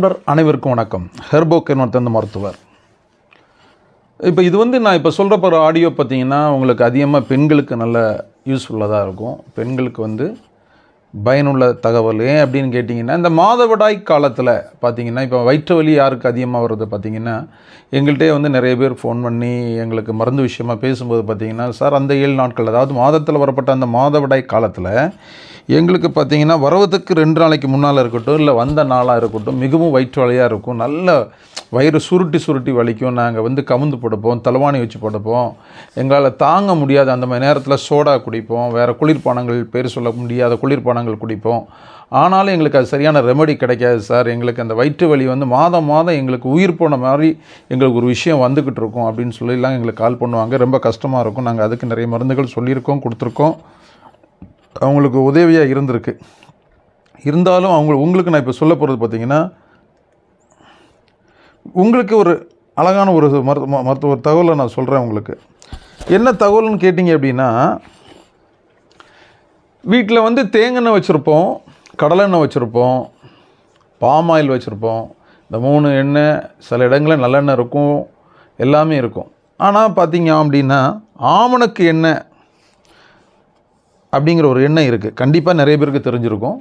நண்பர் அனைவருக்கும் வணக்கம். ஹெர்போ தந்த மருத்துவர். இப்போ இது வந்து நான் இப்போ சொல்கிற போகிற ஆடியோ பார்த்தீங்கன்னா உங்களுக்கு அதிகமாக பெண்களுக்கு நல்ல யூஸ்ஃபுல்லாக தான் இருக்கும். பெண்களுக்கு வந்து பயனுள்ள தகவல். ஏன் அப்படின்னு கேட்டிங்கன்னா இந்த மாதவிடாய் காலத்தில் பார்த்தீங்கன்னா இப்போ வயிற்று வலி யாருக்கு அதிகமாக வருது பார்த்தீங்கன்னா எங்கள்கிட்டே வந்து நிறைய பேர் ஃபோன் பண்ணி எங்களுக்கு மருந்து விஷயமாக பேசும்போது பார்த்தீங்கன்னா சார் அந்த ஏழு நாட்கள் அதாவது மாதத்தில் வரப்பட்ட அந்த மாதவிடாய் காலத்தில் எங்களுக்கு பார்த்தீங்கன்னா வரவதுக்கு ரெண்டு நாளைக்கு முன்னால் இருக்கட்டும் இல்லை வந்த நாளாக இருக்கட்டும் மிகவும் வயிற்று வலியாக இருக்கும். நல்ல வயிறு சுருட்டி சுருட்டி வலிக்கும். நாங்கள் வந்து கமுந்து படுப்போம் தலவாணி வச்சு படுப்போம். எங்களால் தாங்க முடியாத. அந்த மாதிரி நேரத்தில் சோடா குடிப்போம். வேறு குளிர்பானங்கள் பேர் சொல்ல முடியாத குளிர்பானங்கள் குடிப்போம். ஆனாலும் எங்களுக்கு அது சரியான ரெமெடி கிடைக்காது சார். எங்களுக்கு அந்த வயிற்று வலி வந்து மாதம் மாதம் எங்களுக்கு உயிர் போன மாதிரி எங்களுக்கு ஒரு விஷயம் வந்துக்கிட்டு இருக்கும் அப்படின்னு சொல்லிலாம் எங்களுக்கு கால் பண்ணுவாங்க. ரொம்ப கஷ்டமாக இருக்கும். நாங்கள் அதுக்கு நிறைய மருந்துகள் சொல்லியிருக்கோம் கொடுத்துருக்கோம். அவங்களுக்கு உதவியாக இருந்திருக்கு. இருந்தாலும் அவங்க உங்களுக்கு நான் இப்போ சொல்ல போகிறது பார்த்தீங்கன்னா உங்களுக்கு ஒரு அழகான ஒரு மருத்துவ மருத்துவ தகவலை நான் சொல்கிறேன் உங்களுக்கு. என்ன தகவல்னு கேட்டிங்க அப்படின்னா வீட்டில் வந்து தேங்காய் வச்சுருப்போம் கடலெண்ணெய் வச்சுருப்போம் பாம் ஆயில் வச்சுருப்போம். இந்த மூணு எண்ணெய் சில இடங்களில் நல்லெண்ணெய் இருக்கும் எல்லாமே இருக்கும். ஆனால் பார்த்தீங்க அப்படின்னா ஆமணக்கு எண்ணெய் அப்படிங்கிற ஒரு எண்ணெய் இருக்குது கண்டிப்பாக நிறைய பேருக்கு தெரிஞ்சிருக்கும்.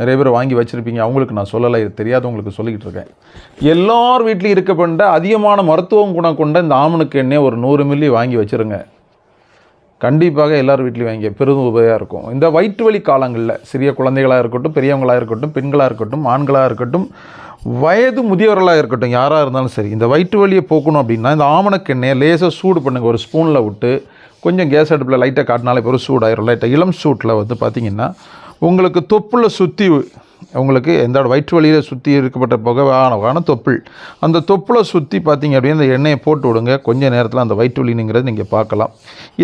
நிறைய பேர் வாங்கி வச்சுருப்பீங்க. அவங்களுக்கு நான் சொல்லலை இது தெரியாதவங்களுக்கு சொல்லிக்கிட்டு இருக்கேன். எல்லார் வீட்லேயும் இருக்கப்பட்ட அதிகமான மருத்துவம் குணம் கொண்ட இந்த ஆமணக்கு எண்ணெய் ஒரு நூறு மில்லி வாங்கி வச்சுருங்க. கண்டிப்பாக எல்லார் வீட்லேயும் வாங்கி பெரும் உபயோகம் இருக்கும். இந்த வயிற்று வலி காலங்களில் சிறிய குழந்தைகளாக இருக்கட்டும் பெரியவங்களாக இருக்கட்டும் பெண்களாக இருக்கட்டும் ஆண்களாக இருக்கட்டும் வயது முதியவர்களாக இருக்கட்டும் யாராக இருந்தாலும் சரி இந்த வயிற்று வலியை போக்கணும் அப்படின்னா இந்த ஆமணக்கெண்ணெயை லேசாக சூடு பண்ணுங்கள் ஒரு ஸ்பூனில் விட்டு கொஞ்சம் கேஸ் அடுப்பில் லைட்டாக காட்டினாலே பெரும் சூடாயிரும். லைட்டாக இளம் சூட்டில் வந்து பார்த்திங்கன்னா உங்களுக்கு தொப்புளை சுற்றி உங்களுக்கு எந்த வயிற்று வலியில் சுற்றி இருக்கப்பட்ட புகவான தொப்புள். அந்த தொப்புளை சுற்றி பார்த்தீங்க அப்படின்னா அந்த எண்ணெயை போட்டு விடுங்க. கொஞ்ச நேரத்தில் அந்த வயிற்று வலினுங்கிறது நீங்கள் பார்க்கலாம்.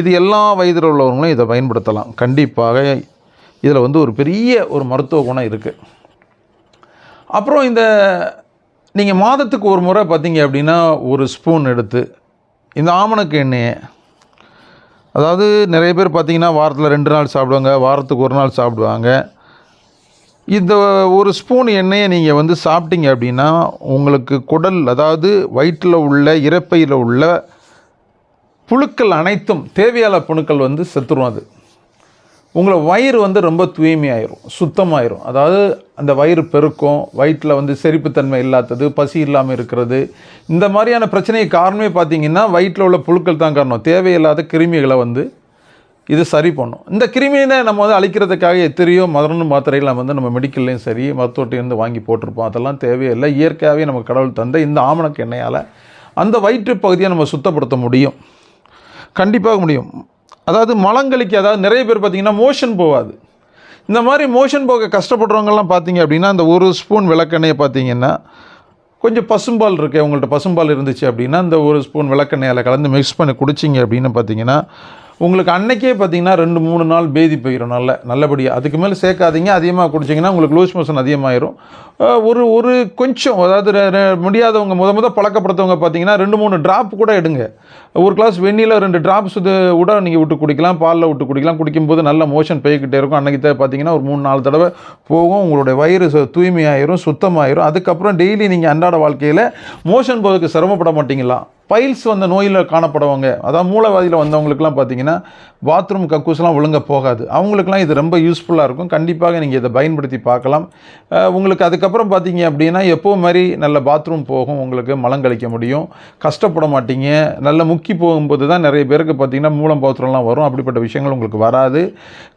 இது எல்லா வயதில் உள்ளவங்களும் இதை பயன்படுத்தலாம். கண்டிப்பாக இதில் வந்து ஒரு பெரிய ஒரு மருத்துவ குணம் இருக்குது அப்புறம் இந்த நீங்கள் மாதத்துக்கு ஒரு முறை பார்த்தீங்க அப்படின்னா ஒரு ஸ்பூன் எடுத்து இந்த ஆமணக்கு எண்ணெயை அதாவது நிறைய பேர் பார்த்தீங்கன்னா வாரத்தில் ரெண்டு நாள் சாப்பிடுவாங்க வாரத்துக்கு ஒரு நாள் சாப்பிடுவாங்க. இந்த ஒரு ஸ்பூன் எண்ணெயை நீங்கள் வந்து சாப்பிட்டீங்க அப்படின்னா உங்களுக்கு குடல் அதாவது வயிற்றில் உள்ள இறப்பையில் உள்ள புழுக்கள் அனைத்தும் தேவையான புழுக்கள் வந்து செத்துரும் அது. உங்களை வயிறு வந்து ரொம்ப தூய்மையாயிரும் சுத்தமாயிரும். அதாவது அந்த வயிறு பெருக்கும் வயிற்றில் வந்து செரிப்புத்தன்மை இல்லாதது பசி இல்லாமல் இருக்கிறது. இந்த மாதிரியான பிரச்சனைக்கு காரணமே பார்த்தீங்கன்னா வயிற்றில் உள்ள புழுக்கள் தான் காரணம். தேவையில்லாத கிருமிகளை வந்து இது சரி பண்ணும். இந்த கிருமியினை நம்ம வந்து அழிக்கிறதுக்காக எத்தனையோ மருந்து மாத்திரைகள் நம்ம வந்து நம்ம மெடிக்கல்லையும் சரி மருத்துவத்தையும் வாங்கி போட்டிருப்போம். அதெல்லாம் தேவையில்லை. இயற்கையாகவே நமக்கு கடவுள் தந்த இந்த ஆமணக்கு எண்ணெயால் அந்த வயிற்று பகுதியை நம்ம சுத்தப்படுத்த முடியும். கண்டிப்பாக முடியும். அதாவது மலங்களுக்கு அதாவது நிறைய பேர் பார்த்திங்கன்னா மோஷன் போகாது. இந்த மாதிரி மோஷன் போக கஷ்டப்படுறவங்கலாம் பார்த்தீங்க அப்படின்னா அந்த ஒரு ஸ்பூன் விளக்கெண்ணெயை பார்த்தீங்கன்னா கொஞ்சம் பசும்பால் இருக்குது உங்கள்கிட்ட பசும்பால் இருந்துச்சு அப்படின்னா அந்த ஒரு ஸ்பூன் விளக்கெண்ணெயில் கலந்து மிக்ஸ் பண்ணி குடிச்சிங்க அப்படின்னு பார்த்தீங்கன்னா உங்களுக்கு அன்னைக்கே பார்த்தீங்கன்னா ரெண்டு மூணு நாள் பேதி போயிடும் நல்ல நல்லபடியாக அதுக்கு மேலே சேர்க்காதீங்க அதிகமாக குடிச்சிங்கன்னா உங்களுக்கு லூஸ் மோஷன் அதிகமாகிடும் ஒரு ஒரு கொஞ்சம் அதாவது முடியாதவங்க முத முத பழக்கப்படுத்தவங்க பார்த்தீங்கன்னா ரெண்டு மூணு ட்ராப் கூட எடுங்க. ஒரு கிளாஸ் வெந்நியில் ரெண்டு ட்ராப்ஸ் இது கூட நீங்கள் விட்டு குடிக்கலாம் பாலில் விட்டு குடிக்கலாம். குடிக்கும்போது நல்ல மோஷன் போய்கிட்டே இருக்கும். அன்றைக்கி பார்த்தீங்கன்னா ஒரு மூணு நாலு தடவை போகும். உங்களுடைய வயிறு தூய்மையாயிரும் சுத்தமாயிரும். அதுக்கப்புறம் டெய்லி நீங்கள் அன்றாட வாழ்க்கையில் மோஷன் போகிறதுக்கு சிரமப்பட மாட்டீங்களா? பைல்ஸ் வந்த நோயில் காணப்படுவாங்க. அதாவது மூளைவாதியில் வந்தவங்களுக்குலாம் பார்த்தீங்கன்னா பாத்ரூம் கக்கூஸ்லாம் ஒழுங்காக போகாது. அவங்களுக்குலாம் இது ரொம்ப யூஸ்ஃபுல்லாக இருக்கும். கண்டிப்பாக நீங்கள் இதை பயன்படுத்தி பார்க்கலாம். உங்களுக்கு அதுக்கப்புறம் பார்த்தீங்க அப்படின்னா எப்போ மாதிரி நல்ல பாத்ரூம் போகும் உங்களுக்கு மலம் கழிக்க முடியும். கஷ்டப்பட மாட்டீங்க. நல்ல முக்கி போகும்போது தான் நிறைய பேருக்கு பார்த்தீங்கன்னா மூலம் பாத்ரூம்லாம் வரும். அப்படிப்பட்ட விஷயங்கள் உங்களுக்கு வராது.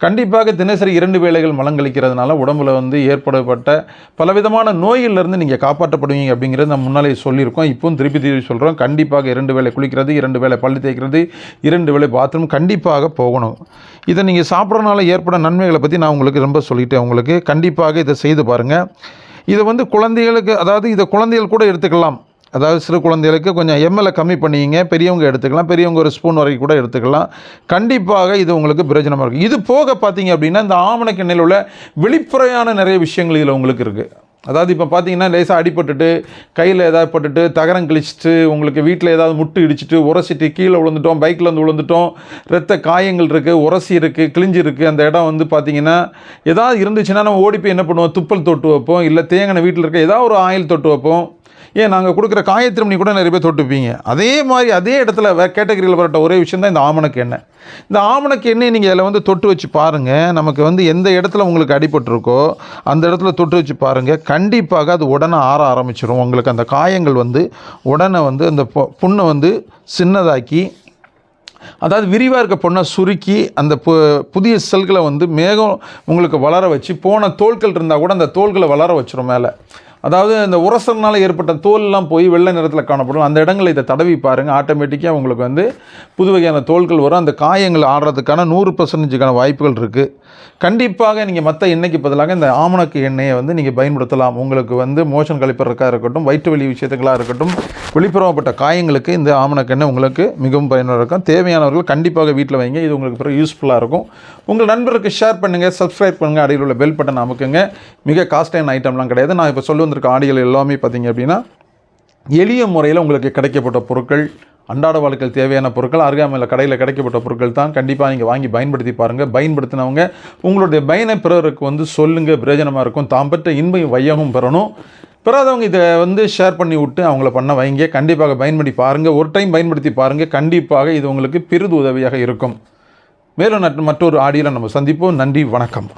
கண்டிப்பாக தினசரி இரண்டு வேளைகள் மலம் கழிக்கிறதுனால உடம்புல வந்து ஏற்படப்பட்ட பலவிதமான நோயிலிருந்து நீங்கள் காப்பாற்றப்படுவீங்க அப்படிங்கிறது நம்ம முன்னாலே சொல்லியிருக்கோம். இப்போவும் திருப்பி திருப்பி சொல்கிறோம் கண்டிப்பாக இரண்டு வேளை குளிக்கிறது இரண்டு வேளை பள்ளி தேய்க்கிறது இரண்டு வேளை பாத்ரூம் கண்டிப்பாக போகணும். இதை நீங்கள் சாப்பிட்றதுனால ஏற்பட நன்மைகளை பற்றி நான் உங்களுக்கு ரொம்ப சொல்லிட்டேன் உங்களுக்கு. கண்டிப்பாக இதை செய்து பாருங்கள் இதை வந்து குழந்தைகளுக்கு அதாவது இதை குழந்தைகள் கூட எடுத்துக்கலாம். அதாவது சிறு குழந்தைகளுக்கு கொஞ்சம் எம்எல்ஏ கம்மி பண்ணிங்க பெரியவங்க எடுத்துக்கலாம் பெரியவங்க ஒரு ஸ்பூன் வரைக்கும் கூட எடுத்துக்கலாம். கண்டிப்பாக இது உங்களுக்கு பிரயோஜனமாக இருக்கும். இது போக பார்த்தீங்க அப்படின்னா இந்த ஆமணக்கு எண்ணெயில் உள்ள வெளிப்புறையான நிறைய விஷயங்கள் இதில் உங்களுக்கு இருக்குது அதாவது இப்போ பார்த்தீங்கன்னா லேசாக அடிபட்டுட்டு கையில் ஏதாவது பட்டுட்டு தகரம் கிழிச்சிட்டு உங்களுக்கு வீட்டில் ஏதாவது முட்டு இடிச்சிட்டு உரசிட்டு கீழே விழுந்துட்டோம் பைக்கில் வந்து விழுந்துட்டோம் ரத்த காயங்கள் இருக்குது உரசி இருக்குது கிழிஞ்சி இருக்குது அந்த இடம் வந்து பார்த்தீங்கன்னா ஏதாவது இருந்துச்சுன்னா நம்ம ஓடி போய் என்ன பண்ணுவோம்? துப்பல் தொட்டு வைப்போம். இல்லை தேங்கின வீட்டில் இருக்க ஏதாவது ஒரு ஆயில் தொட்டு வைப்போம். ஏன் நாங்கள் கொடுக்குற காயத்திருமணி கூட நிறைய பேர் தொட்டுப்பீங்க. அதே மாதிரி அதே இடத்துல வே கேட்டகரியில் வரட்ட ஒரே விஷயம் தான் இந்த ஆமணக்கு எண்ணெய். இந்த ஆமணக்கு எண்ணெய் நீங்கள் அதில் வந்து தொட்டு வச்சு பாருங்கள் நமக்கு வந்து எந்த இடத்துல உங்களுக்கு அடிபட்டிருக்கோ அந்த இடத்துல தொட்டு வச்சு பாருங்கள் கண்டிப்பாக அது உடனே ஆற ஆரம்பிச்சிடும் உங்களுக்கு அந்த காயங்கள் வந்து உடனே வந்து அந்த புண்ணை வந்து சின்னதாக்கி அதாவது விரிவாக இருக்க பொண்ணை சுருக்கி அந்த பு புதிய செல்களை வந்து மேகம் உங்களுக்கு வளர வச்சு போன தோள்கள் இருந்தால் கூட அந்த தோள்களை வளர வச்சிரும் மேலே. அதாவது இந்த உரசனால் ஏற்பட்ட தோல்லாம் போய் வெள்ளை நிறத்தில் காணப்படும். அந்த இடங்களை இதை தடவி பாருங்கள் ஆட்டோமேட்டிக்காக உங்களுக்கு வந்து புது வகையான தோள்கள் வரும். அந்த காயங்கள் ஆடுறதுக்கான நூறு பர்சன்டேஜுக்கான வாய்ப்புகள் இருக்குது கண்டிப்பாக நீங்கள் மற்ற எண்ணெய்க்கு பதிலாக இந்த ஆமணக்கு எண்ணெயை வந்து நீங்கள் பயன்படுத்தலாம். உங்களுக்கு வந்து மோஷன் கழிப்பதற்காக இருக்கட்டும் வயிற்று வலி விஷயத்துக்களாக இருக்கட்டும் வெளிப்புறப்பட்ட காயங்களுக்கு இந்த ஆமணக்கெண்ணெய் உங்களுக்கு மிகவும் பயனுள்ள இருக்கும். தேவையானவர்கள் கண்டிப்பாக வீட்டில் வைங்க. இது உங்களுக்கு பிறகு யூஸ்ஃபுல்லாக இருக்கும். உங்கள் நண்பருக்கு ஷேர் பண்ணுங்கள் சப்ஸ்கிரைப் பண்ணுங்கள் அடியில் உள்ள பெல் பட்டன் அமுக்குங்க. மிக காஸ்ட்லியான ஐட்டம்லாம் கிடையாது. நான் இப்போ சொல்லி வந்திருக்க ஆடிகள் எல்லாமே பார்த்தீங்க அப்படின்னா எளிய முறையில் உங்களுக்கு கிடைக்கப்பட்ட பொருட்கள் அன்றாட வாழ்க்கையில் தேவையான பொருட்கள் அருகாமையில் கடையில் கிடைக்கப்பட்ட பொருட்கள் தான் கண்டிப்பாக நீங்கள் வாங்கி பயன்படுத்தி பாருங்கள் பயன்படுத்தினவங்க உங்களுடைய பயனை பிறருக்கு வந்து சொல்லுங்கள் பிரயோஜனமாக இருக்கும். தாம் பெற்ற இன்பம் வையகம் பெறணும். பெறாதவங்க இதை வந்து ஷேர் பண்ணி விட்டு அவங்கள பண்ண வைங்க. கண்டிப்பாக பயன்படுத்தி பாருங்கள் ஒரு டைம் பயன்படுத்தி பாருங்கள் கண்டிப்பாக இது உங்களுக்கு பெரிது உதவியாக இருக்கும். மேலும் நட்- மற்றொரு ஆடியில் நம்ம சந்திப்போம். நன்றி வணக்கம்.